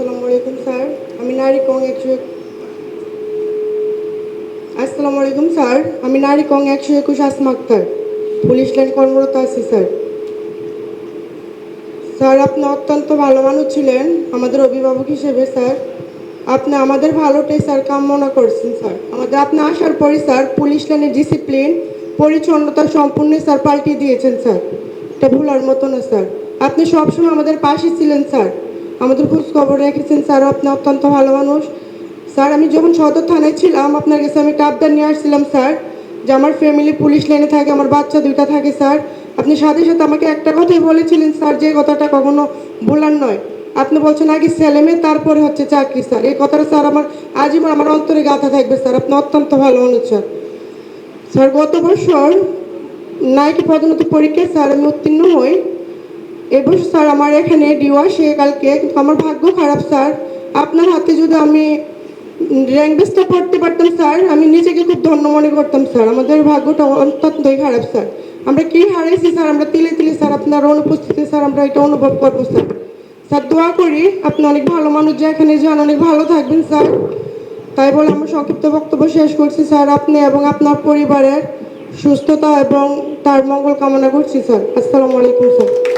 আসসালামু আলাইকুম, স্যার। আমি নারী কং একশো আসসালামু আলাইকুম, স্যার। আমি একশো একুশ আসমা আক্তার পুলিশ লাইন কর্মরত আছি, স্যার। স্যার, আপনি অত্যন্ত ভালো মানুষ ছিলেন, আমাদের অভিভাবক হিসেবে, স্যার। আপনি আমাদের ভালোটাই, স্যার, কামনা করছেন, স্যার। আমাদের আপনি আসার পরে স্যার, পুলিশ লাইনের ডিসিপ্লিন পরিচ্ছন্নতা সম্পূর্ণ, স্যার, পাল্টিয়ে দিয়েছেন, স্যার। এটা ভুলার মতো না, স্যার। আপনি সবসময় আমাদের পাশে ছিলেন, স্যার। আমাদের খোঁজ খবর রেখেছেন, স্যার, আপনি অত্যন্ত ভালো মানুষ। স্যার, আমি যখন সদর থানায় ছিলাম, আপনার কাছে আমি একটা আবদার নিয়ে আসছিলাম, স্যার, যে আমার ফ্যামিলি পুলিশ লাইনে থাকে, আমার বাচ্চা দুইটা থাকে, স্যার। আপনি সাথে সাথে আমাকে একটা কথাই বলেছিলেন, স্যার, যে কথাটা কখনো ভোলার নয়। আপনি বলছেন, আগে ছেলেমেয়ে তারপরে হচ্ছে চাকরি, স্যার। এই কথাটা, স্যার, আমার আজীবন আমার অন্তরে গাথা থাকবে, স্যার। আপনি অত্যন্ত ভালো মানুষ, স্যার। স্যার, গত বছর নাইকি পদোন্নতি পরীক্ষায়, স্যার, আমি উত্তীর্ণ হই। এবছর স্যার, আমার এখানে ডিওয়া আসে কালকে। কিন্তু আমার ভাগ্য খারাপ, স্যার। আপনার হাতে যদি আমি বেসটা পড়তে পারতাম, স্যার, আমি নিজেকে খুব ধন্য মনে করতাম, স্যার। আমাদের ভাগ্যটা অত্যন্তই খারাপ, স্যার। আমরা কি হারাইছি, স্যার? আমরা তিলে তিলে, স্যার, আপনার অনুপস্থিতি স্যার, আমরা এটা অনুভব করব, স্যার। স্যার, দোয়া করি আপনি অনেক ভালো মানুষ, যে এখানে যান, অনেক ভালো থাকবেন, স্যার। তাই বলে আমার সংক্ষিপ্ত বক্তব্য শেষ করছি, স্যার। আপনি এবং আপনার পরিবারের সুস্থতা এবং তার মঙ্গল কামনা করছি, স্যার। আসসালামু আলাইকুম, স্যার।